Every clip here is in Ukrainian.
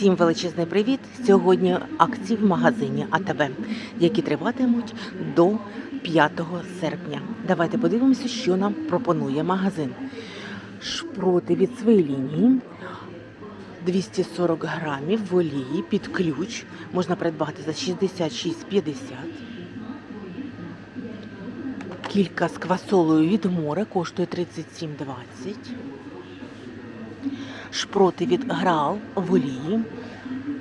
Всім величезний привіт! Сьогодні акції в магазині АТБ, які триватимуть до 5 серпня. Давайте подивимося, що нам пропонує магазин. Шпроти від своєї лінії 240 грамів в олії під ключ можна придбати за 66,50. Кілька з квасолою від моря коштує 37,20. Шпроти від Грал в олії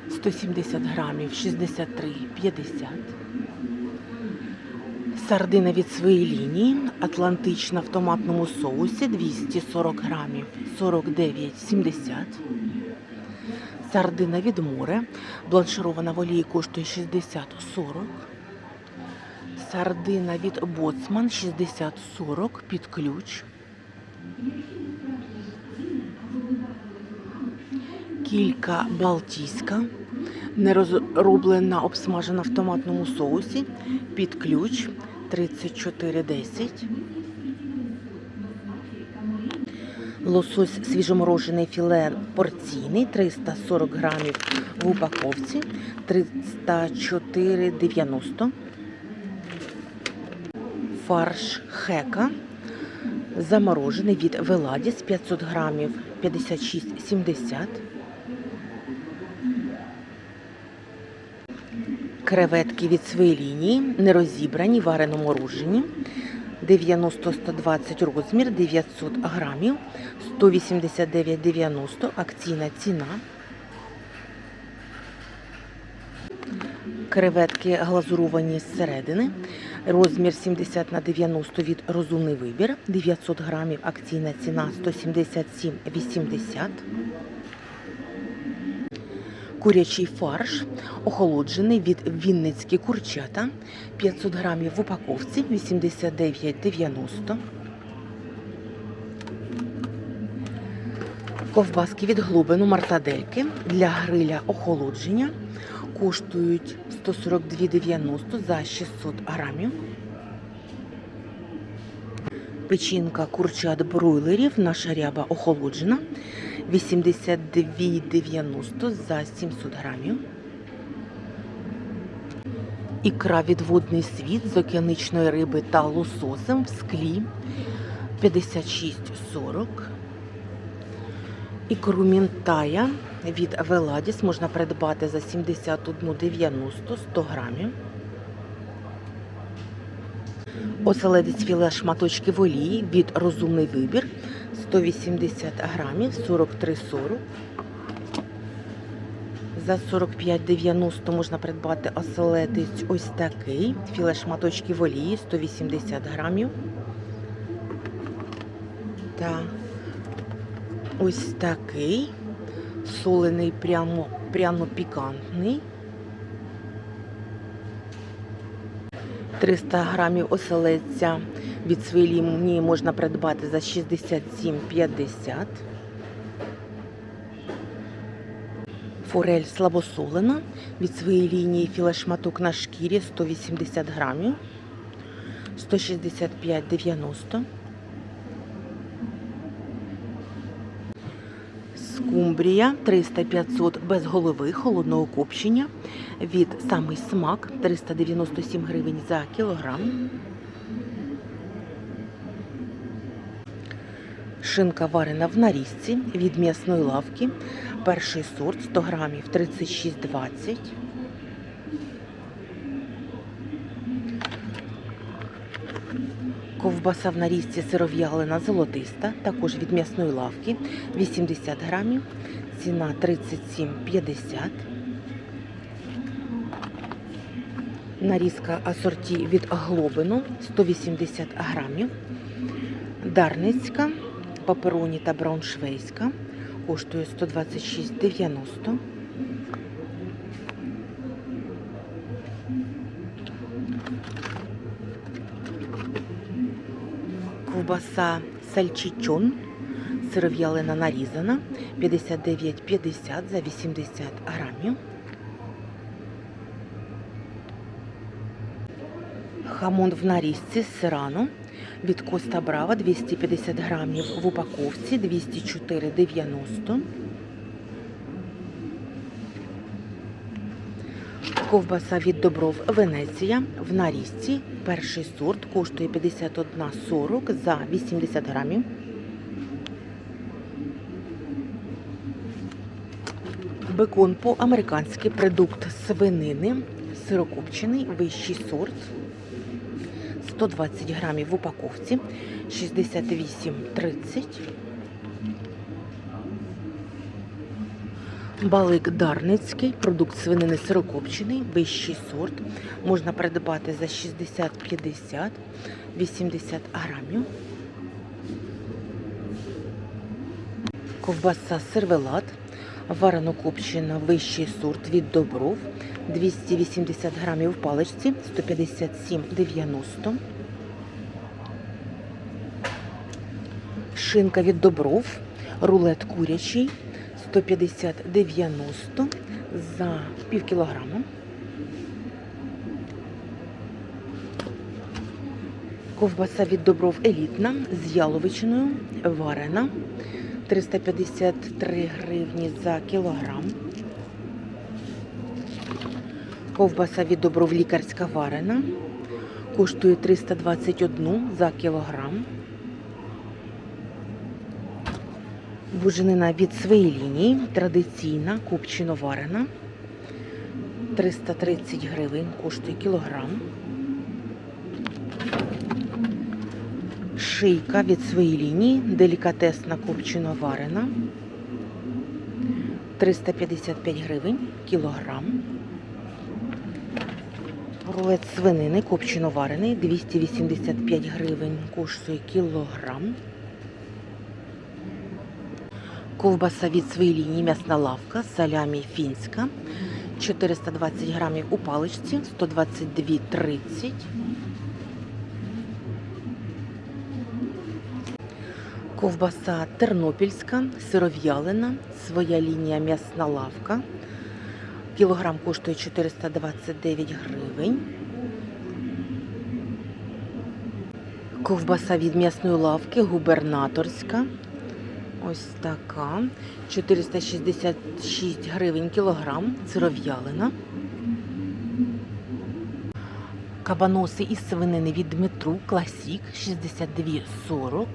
170 грамів 63,50. Сардина від своєї лінії Атлантична в томатному соусі 240 грамів 49,70. Сардина від море бланширована в олії коштує 60,40. Сардина від Боцман 60,40 під ключ. Кілька балтійська, не обсмажена в томатному соусі, під ключ 34,10. Лосось свіжоморожений філе порційний 340 грамів в упаковці 304,90. Фарш хека заморожений від Веладіс 500 грамів 56,70. Креветки від своєї лінії, не розібрані, варено морожені. 90-120 розмір, 900 грамів, 189,90 акційна ціна. Креветки глазуровані зсередини. Розмір 70 на 90 від розумний вибір. 900 грамів акційна ціна 177,80. Курячий фарш охолоджений від Вінницькі курчата 500 грамів в упаковці 89,90. Ковбаски від глибину мартадельки для гриля охолодження коштують 142,90 за 600 грамів. Печінка курчат бройлерів наша ряба охолоджена 82,90 за 700 грамів. Ікра від водний світ з океаничної риби та лососем в склі 56,40. Ікру мінтая від Веладіс можна придбати за 71,90 100 грамів. Оселедець філе шматочки в олії від розумний вибір 180 грамів 43,40. За 45,90 можна придбати оселедець ось такий. Філе шматочки в олії 180 грамів. Та ось такий солений прямо, прямо пікантний. 300 грамів оселедця від своєї лінії можна придбати за 67,50. Форель слабосолена від своєї лінії філешматок на шкірі 180 грамів 165,90. Скумбрія 300-500 без голови холодного копчення від самий смак 397 гривень за кілограм. Шинка варена в нарізці від м'ясної лавки. Перший сорт 100 грамів 36,20. Ковбаса в нарізці сиров'ялина золотиста, також від м'ясної лавки 80 грамів, ціна 37,50. Нарізка асорті від глобину 180 грамів. Дарницька, папероні та брауншвейська коштує 126,90. Ковбаса сальчичон, сиров'ялина нарізана 59,50 за 80 грамів. Хамон в нарізці з сирану від Коста Брава 250 грамів в упаковці 204,90. Ковбаса від Добров Венеція в нарізці. Перший сорт коштує 51,40 за 80 грамів. Бекон по-американськи продукт свинини, сирокопчений, вищий сорт. 120 грамів в упаковці, 68,30. Балик Дарницький, продукт свинини сирокопчений, вищий сорт. Можна придбати за 60-50, 80 грамів. Ковбаса сервелат, варено копчена, вищий сорт від Добров, 280 грамів в паличці, 157,90. Шинка від Добров, рулет курячий, 150,90 за пів кілограма. Ковбаса від Добров елітна з яловичиною, варена, 353 гривні за кілограм. Ковбаса від Добров лікарська варена, коштує 321 за кілограм. Буженина від своєї лінії, традиційна, копчино-варена. 330 гривень коштує кілограм. Шийка від своєї лінії, делікатесна копчино-варена. 355 гривень кілограм. Рулет свинини копчино-варений, 285 гривень коштує кілограм. Ковбаса від своєї лінії м'ясна лавка, салямі фінська, 420 грамів у паличці, 122,30. Ковбаса тернопільська, сиров'ялина, своя лінія м'ясна лавка. Кілограм коштує 429 гривень. Ковбаса від м'ясної лавки, губернаторська. Ось така. 466 гривень кілограм. Сиров'ялина. Кабаноси із свинини від Дмитру Класік 62,40.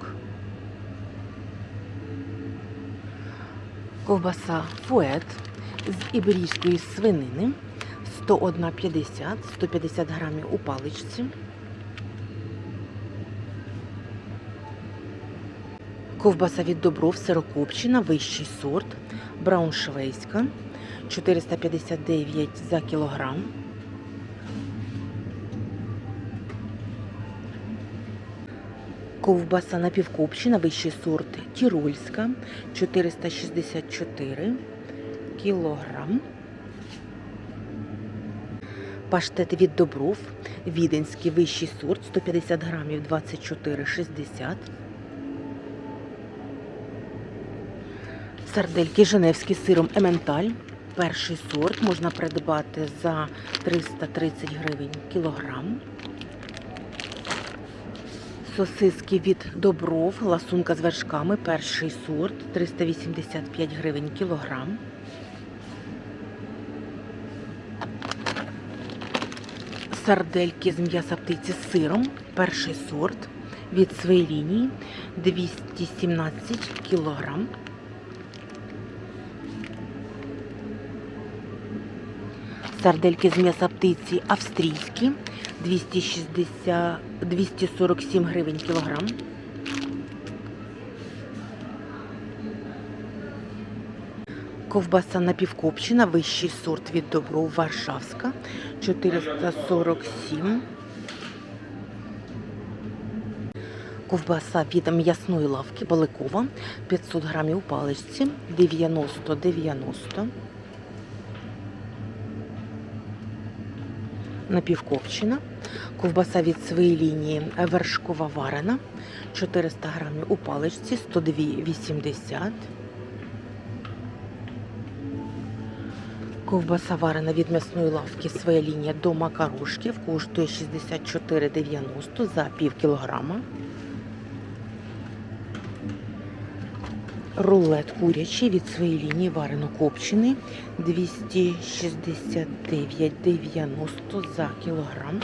Ковбаса фует з іберійської свинини 101,50, 150 грамів у паличці. Ковбаса від Добров сирокопчина, вищий сорт, брауншвейська, 459 за кілограм. Ковбаса напівкопчена, вищий сорт, тірольська, 464 кілограм. Паштет від Добров, віденський вищий сорт, 150 грамів, 24,60 Сардельки Женевські з сиром Ементаль. Перший сорт можна придбати за 330 гривень кілограм. Сосиски від Добров, ласунка з вершками. Перший сорт 385 гривень кілограм. Сардельки з м'яса птиці з сиром. Перший сорт від своєї лінії 217 кілограм. Сардельки з м'яса птиці австрійські 260, 247 гривень кілограм. Ковбаса напівкопчена, вищий сорт від Добров, Варшавська 447. Ковбаса від м'ясної лавки Баликова 500 грамів у паличці 90-90. напівкопчена. Ковбаса від своєї лінії вершкова варена. 400 грамів у паличці, 102,80. Ковбаса варена від м'ясної лавки, своя лінія до макарошків, коштує 64,90 за пів кілограма. Рулет курячий від своєї лінії варено копчений 269,90 за кілограм.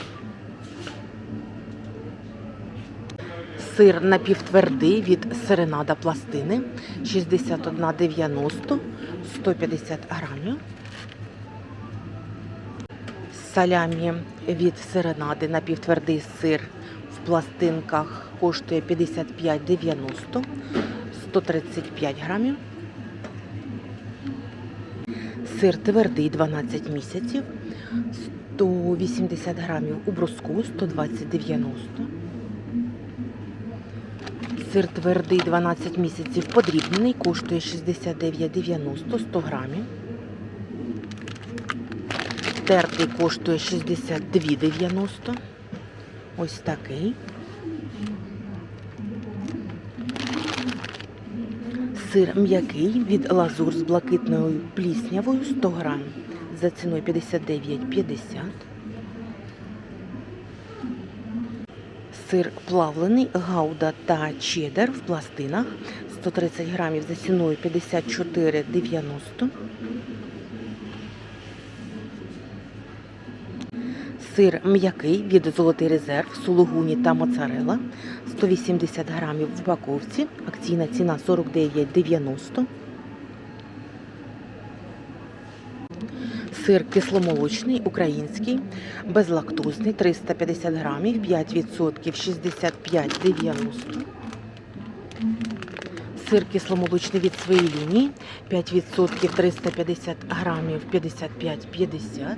Сир напівтвердий від серенада пластини 61,90 150 грамів. Салямі від серенади напівтвердий сир в пластинках коштує 55,90 135 грамів. Сир твердий 12 місяців 180 грамів у бруску 120,90 Сир твердий 12 місяців подрібнений, коштує 69,90 100 грамів. Тертий коштує 62,90. Ось такий. Сир м'який від лазур з блакитною пліснявою 100 грамів за ціною 59,50. Сир плавлений, гауда та чеддер в пластинах 130 грамів за ціною 54,90. Сир м'який від золотий резерв, сулугуні та моцарела 180 грамів в упаковці. Акційна ціна 49,90. Сир кисломолочний, український, безлактозний, 350 грамів, 5%, 65,90. Сир кисломолочний від своєї лінії, 5%, 350 грамів, 55,50.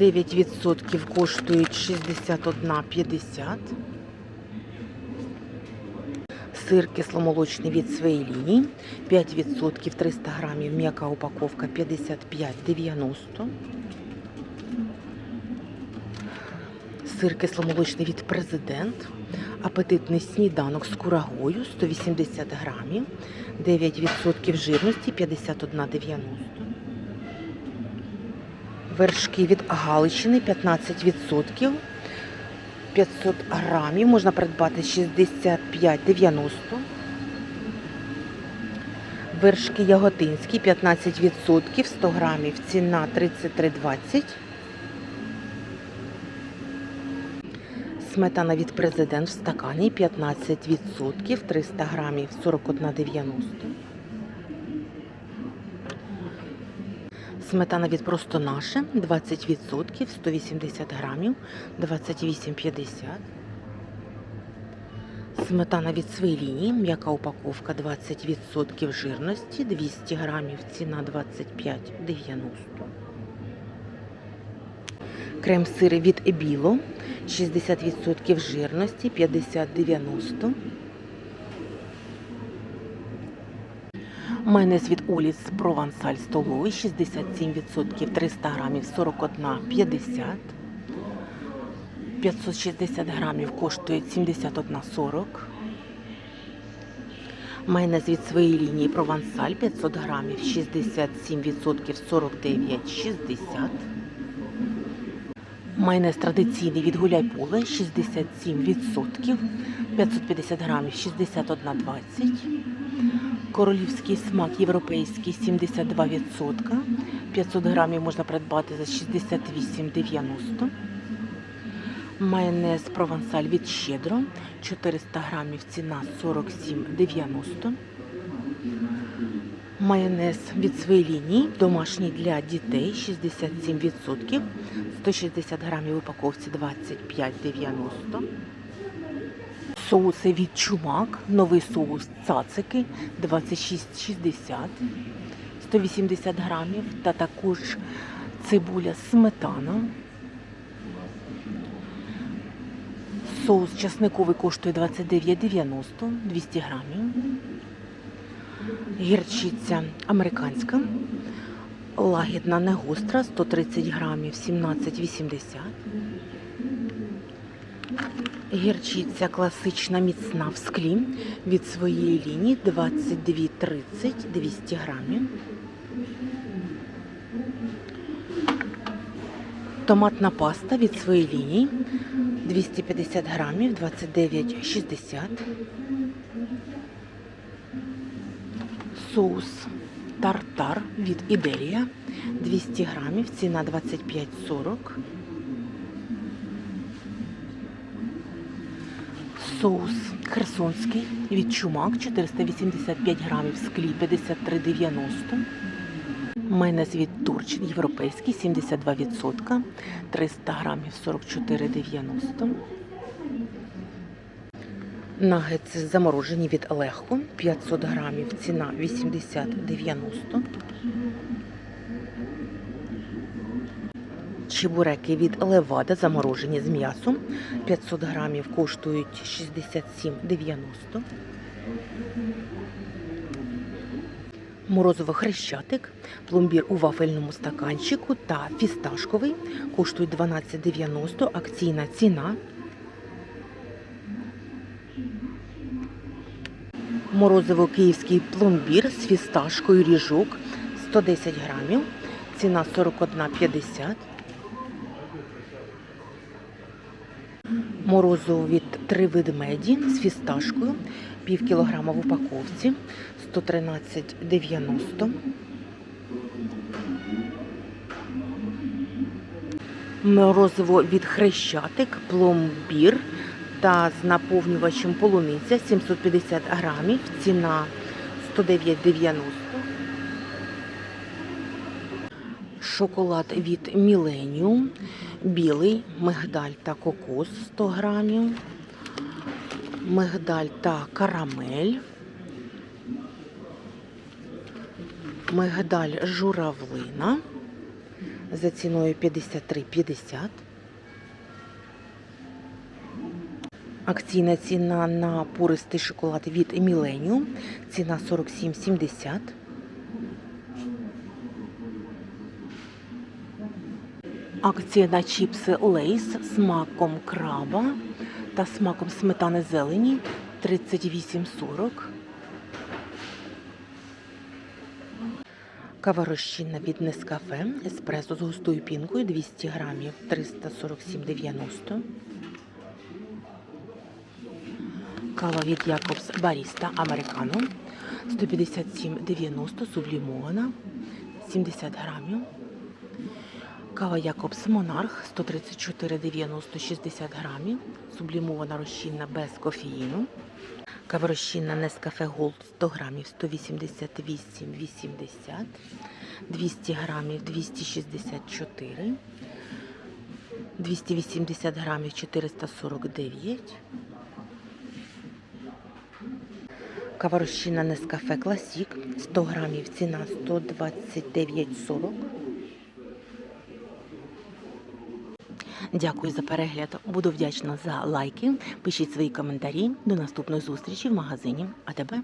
9% коштують 61,50. Сир кисломолочний від своєї лінії. 5% 300 грамів, м'яка упаковка 55,90. Сир кисломолочний від президент. Апетитний сніданок з курагою 180 грамів. 9% жирності 51,90. Вершки від Галичини 15%. 500 грамів. Можна придбати 65,90. Вершки яготинські 15%, 100 грамів. Ціна 33,20. Сметана від президент в стакані 15%, 300 грамів 41,90. Сметана від просто наше 20%, 180 грамів, 28,50. Сметана від своєї лінії, м'яка упаковка 20% жирності, 200 грамів, ціна 25,90. Крем сири від Ебіло, 60% жирності, 50,90. Майонез від Оліс Провансаль столовий 67%, 300 грамів 41,50. 560 грамів коштує 71,40. Майонез від своєї лінії Провансаль 500 грамів 67%, 49,60. Майонез традиційний від Гуляйполе 67%, 550 грамів 61,20. Королівський смак європейський 72%. 500 грамів можна придбати за 68,90. Майонез провансаль від щедро 400 грамів ціна 47,90. Майонез від своєї лінії домашній для дітей 67%. 160 грамів в упаковці 25,90. Соуси від чумак, новий соус цацики 26,60, 180 грамів та також цибуля сметана. Соус часниковий коштує 29,90, 200 грамів. Гірчиця американська, лагідна не гостра, 130 грамів, 17,80. Гірчиця класична міцна в склі від своєї лінії 22,30 200 грамів. Томатна паста від своєї лінії 250 грамів 29,60. Соус тартар від Іберія 200 грамів, ціна 25,40. Соус херсонський від чумак 485 грамів, склі 53,90. Майонез від Турчин європейський 72%, 300 грамів 44,90. Нагетси заморожені від Легко 500 грамів, ціна 80,90. Чебуреки від Левада заморожені з м'ясом 500 грамів коштують 67,90. Морозово хрещатик, пломбір у вафельному стаканчику та фісташковий коштують 12,90, акційна ціна. Морозиво київський пломбір з фісташкою ріжок 110 грамів, ціна 41,50. Морозиво від три ведмеді з фісташкою, пів кілограма в упаковці, 113,90. Морозиво від хрещатик, пломбір та з наповнювачем полуниця 750 грамів, ціна 109,90. Шоколад від Міленіум, білий, мигдаль та кокос 100 грамів, мигдаль та карамель, мигдаль журавлина за ціною 53,50. Акційна ціна на пористий шоколад від Міленіум. Ціна 47,70. Акція на чіпси Лейс смаком краба та смаком сметани зелені 38,40. Кава розчинна від Нескафе, еспресо з густою пінкою 200 грамів 347,90. Кава від Якобс Баріста Американо 157,90 сублімована 70 грамів. Кава Якобс Монарх 134,90 60 грамів. Сублімована розчинна без кофеїну. Кава розчинна Нескафе Голд 100 грамів 188,80. 200 грамів 264. 280 грамів 449. Кава розчинна Нескафе Класік 100 грамів ціна 129,40. Дякую за перегляд. Буду вдячна за лайки. Пишіть свої коментарі. До наступної зустрічі в магазині АТБ.